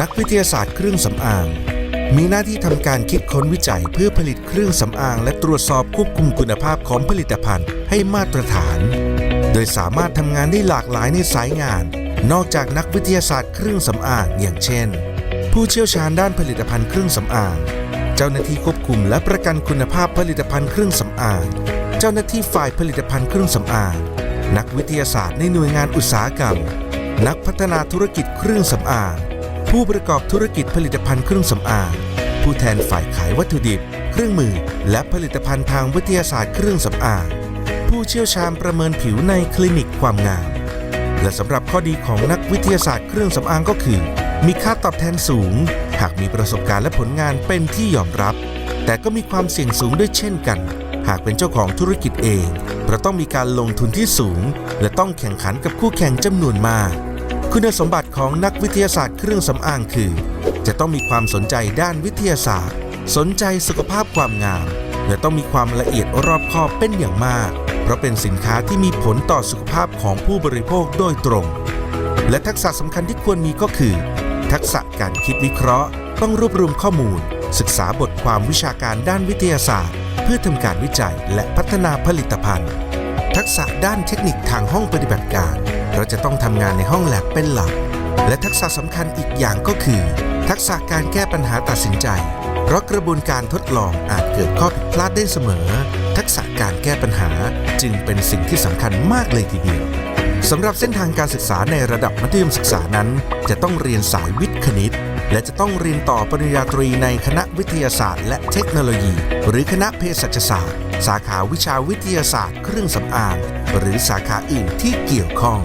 นักวิทยาศาสตร์เครื่องสำอาง มีหน้าที่ทำการคิดค้นวิจัยเพื่อผลิตเครื่องสำอาง และตรวจสอบควบคุมคุณภาพของผลิตภัณฑ์ให้มาตรฐาน โดยสามารถทำงานได้หลากหลายในสายงาน นอกจากนักวิทยาศาสตร์เครื่องสำอางอย่างเช่น ผู้เชี่ยวชาญด้านผลิตภัณฑ์เครื่องสำอาง เจ้าหน้าที่ควบคุมและประกันคุณภาพผลิตภัณฑ์เครื่องสำอาง เจ้าหน้าที่ฝ่ายผลิตภัณฑ์เครื่องสำอาง นักวิทยาศาสตร์ในหน่วยงานอุตสาหกรรม นักพัฒนาธุรกิจเครื่องสำอาง ผู้ประกอบธุรกิจผลิตภัณฑ์เครื่องสำอาง ผู้แทนฝ่ายขายวัตถุดิบ เครื่องมือ และผลิตภัณฑ์ทางวิทยาศาสตร์เครื่องสำอาง ผู้เชี่ยวชาญประเมินผิวในคลินิกความงาม และสำหรับข้อดีของนักวิทยาศาสตร์เครื่องสำอางก็คือ มีค่าตอบแทนสูง หากมีประสบการณ์และผลงานเป็นที่ยอมรับ แต่ก็มีความเสี่ยงสูงด้วยเช่นกัน หากเป็นเจ้าของธุรกิจเองเพราะต้องมีการลงทุนที่สูง และต้องแข่งขันกับคู่แข่งจำนวนมาก คุณสมบัติของนักวิทยาศาสตร์เครื่องสำอางคือ จะต้องมีความสนใจด้านวิทยาศาสตร์ สนใจสุขภาพความงาม และต้องมีความละเอียดรอบคอบเป็นอย่างมาก เพราะเป็นสินค้าที่มีผลต่อสุขภาพของผู้บริโภคโดยตรง และทักษะสำคัญที่ควรมีก็คือ ทักษะการคิดวิเคราะห์ ต้องรวบรวมข้อมูล ศึกษาบทความวิชาการด้านวิทยาศาสตร์ เพื่อทำการวิจัยและพัฒนาผลิตภัณฑ์ ทักษะด้านเทคนิคทางห้องปฏิบัติการ เราจะต้องทำงานในห้องแลบเป็นหลัก และทักษะสำคัญอีกอย่างก็คือ ทักษะการแก้ปัญหาตัดสินใจ เพราะกระบวนการทดลองอาจเกิดข้อผิดพลาดได้เสมอ ทักษะการแก้ปัญหาจึงเป็นสิ่งที่สำคัญมากเลยทีเดียว สำหรับเส้นทางการศึกษาในระดับมัธยมศึกษานั้น จะต้องเรียนสายวิทย์คณิต และจะต้องเรียนต่อปริญญาตรีในคณะวิทยาศาสตร์ และเทคโนโลยี หรือคณะเภสัชศาสตร์ สาขาวิชาวิทยาศาสตร์ เครื่องสำอางหรือสาขาอื่นที่เกี่ยวข้อง